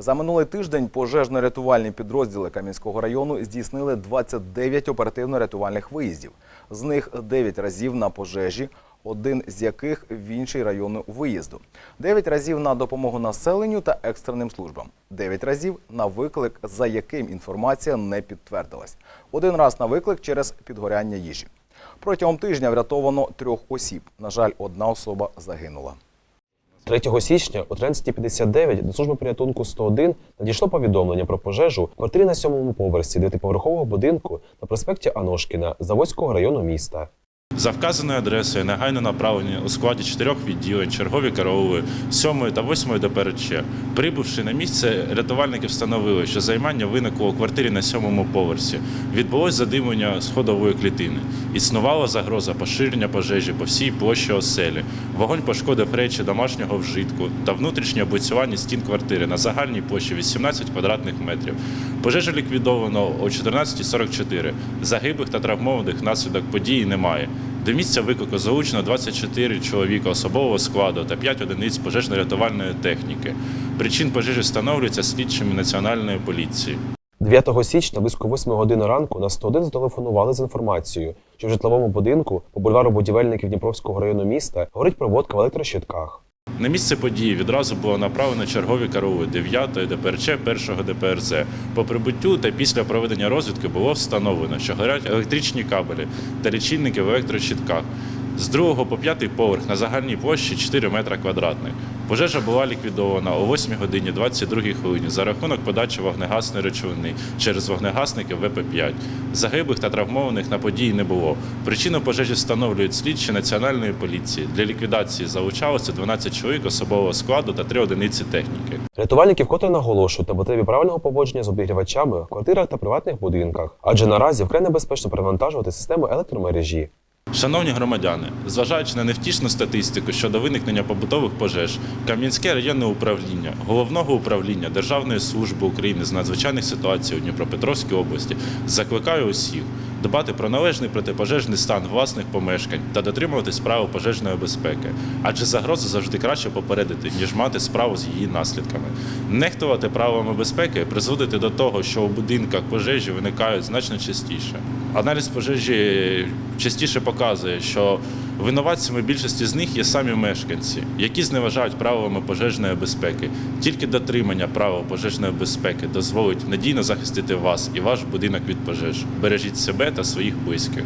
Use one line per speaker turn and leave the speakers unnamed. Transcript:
За минулий тиждень пожежно-рятувальні підрозділи Кам'янського району здійснили 29 оперативно-рятувальних виїздів. З них 9 разів на пожежі, один з яких в інший район виїзду. 9 разів на допомогу населенню та екстреним службам. 9 разів на виклик, за яким інформація не підтвердилась. Один раз на виклик через підгоряння їжі. Протягом тижня врятовано трьох осіб. На жаль, одна особа загинула.
3 січня о 13.59 до служби порятунку 101 надійшло повідомлення про пожежу в квартирі на сьомому поверсі дев'ятиповерхового будинку на проспекті Аношкіна Заводського району міста.
За вказаною адресою негайно направлені у складі чотирьох відділень чергові караули 7 та 8 ДПРЧ. Прибувши на місце, рятувальники встановили, що займання виникло у квартирі на сьомому поверсі. Відбулось задимлення сходової клітини. Існувала загроза поширення пожежі по всій площі оселі. Вогонь пошкодив речі домашнього вжитку та внутрішнє облицювання стін квартири на загальній площі 18 квадратних метрів. Пожежу ліквідовано о 14.44. Загиблих та травмованих внаслідок події немає. До місця виклику залучено 24 чоловіка особового складу та 5 одиниць пожежно-рятувальної техніки. Причин пожежі встановлюються слідчими національної поліції.
9 січня близько 8 години ранку на 101 зателефонували з інформацією, що в житловому будинку по бульвару будівельників Дніпровського району міста горить проводка в електрощитках.
На місце події відразу було направлено чергові караули 9-ї ДПРЧ, 1 ДПРЗ. По прибуттю та після проведення розвідки було встановлено, що горять електричні кабелі та лічильники в електрощитках. З 2 по 5 поверх на загальній площі 4 метра квадратних. Пожежа була ліквідована о 8 годині 22 хвилині за рахунок подачі вогнегасної речовини через вогнегасники ВП-5. Загиблих та травмованих на події не було. Причину пожежі встановлюють слідчі національної поліції. Для ліквідації залучалося 12 чоловік особового складу та 3 одиниці техніки.
Рятувальники вкотре наголошують на потребі правильного поводження з обігрівачами в квартирах та приватних будинках, адже наразі вкрай небезпечно перевантажувати систему електромережі.
Шановні громадяни, зважаючи на невтішну статистику щодо виникнення побутових пожеж, Кам'янське районне управління головного управління Державної служби України з надзвичайних ситуацій у Дніпропетровській області закликає усіх дбати про належний протипожежний стан власних помешкань та дотримуватись правил пожежної безпеки, адже загрозу завжди краще попередити, ніж мати справу з її наслідками. Нехтувати правилами безпеки призводити до того, що у будинках пожежі виникають значно частіше. Аналіз пожежі частіше показує, що винуватцями більшості з них є самі мешканці, які зневажають правилами пожежної безпеки. Тільки дотримання правил пожежної безпеки дозволить надійно захистити вас і ваш будинок від пожеж. Бережіть себе та своїх близьких.